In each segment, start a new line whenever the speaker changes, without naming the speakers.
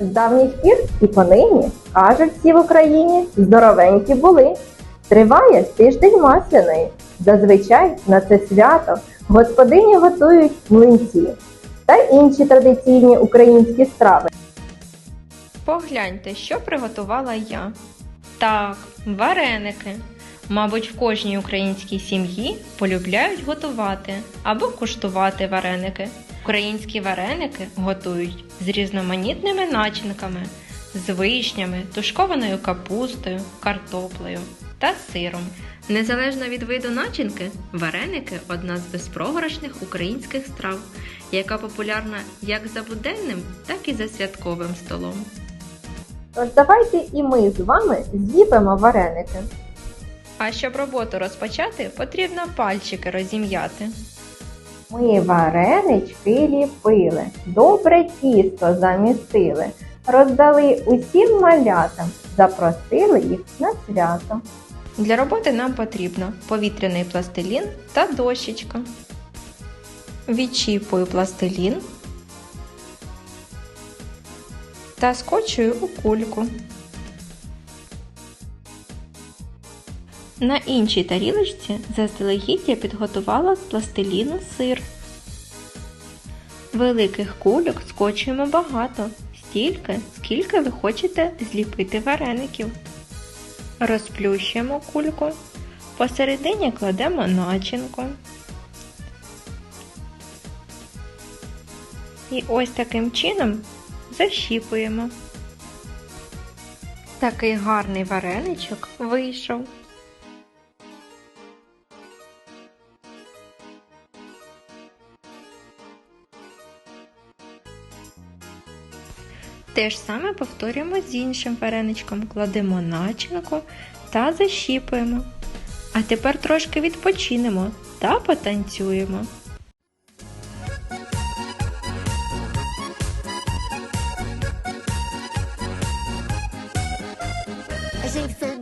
З давніх пір і понині, кажуть всі в Україні, здоровенькі були. Триває тиждень масляної. Зазвичай на це свято господині готують млинці та інші традиційні українські страви.
Погляньте, що приготувала я. Так, вареники. Мабуть, в кожній українській сім'ї полюбляють готувати або куштувати вареники. Українські вареники готують з різноманітними начинками, з вишнями, тушкованою капустою, картоплею та сиром. Незалежно від виду начинки, вареники одна з безпрограшних українських страв, яка популярна як за буденним, так і за святковим столом.
Тож давайте і ми з вами зліпимо вареники.
А щоб роботу розпочати, потрібно пальчики розім'яти.
Ми варенички ліпили, добре тісто замістили, роздали усім малятам, запросили їх на свято.
Для роботи нам потрібно повітряний пластилін та дощечка. Відчіпую пластилін та скочую у кульку. На іншій тарілочці заздалегідь я підготувала з пластиліну сир. Великих кульок скочуємо багато, стільки, скільки ви хочете зліпити вареників. Розплющуємо кульку, посередині кладемо начинку. І ось таким чином защіпуємо. Такий гарний вареничок вийшов. Те ж саме повторюємо з іншим вареничком. Кладемо начинку та защіпуємо. А тепер трошки відпочинемо та потанцюємо.
Собі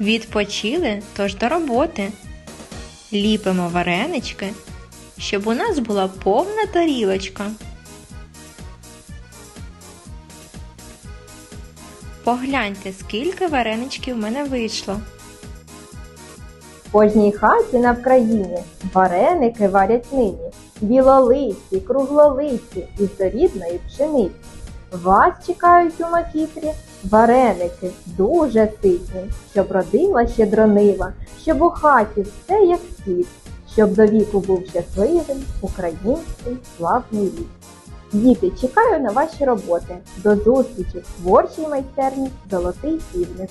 Відпочили, тож до роботи. Ліпимо варенички, щоб у нас була повна тарілочка. Погляньте, скільки вареничків в мене вийшло.
В кожній хаті на Вкраїні вареники варять нині, білолисті, круглолисті із рідної пшениці. Вас чекають у макітрі вареники дуже ситні, щоб родила щедронива, щоб у хаті все як слід, щоб до віку був щасливим український славний рік. Діти, чекаю на ваші роботи. До зустрічі в творчій майстерні Золотий півник.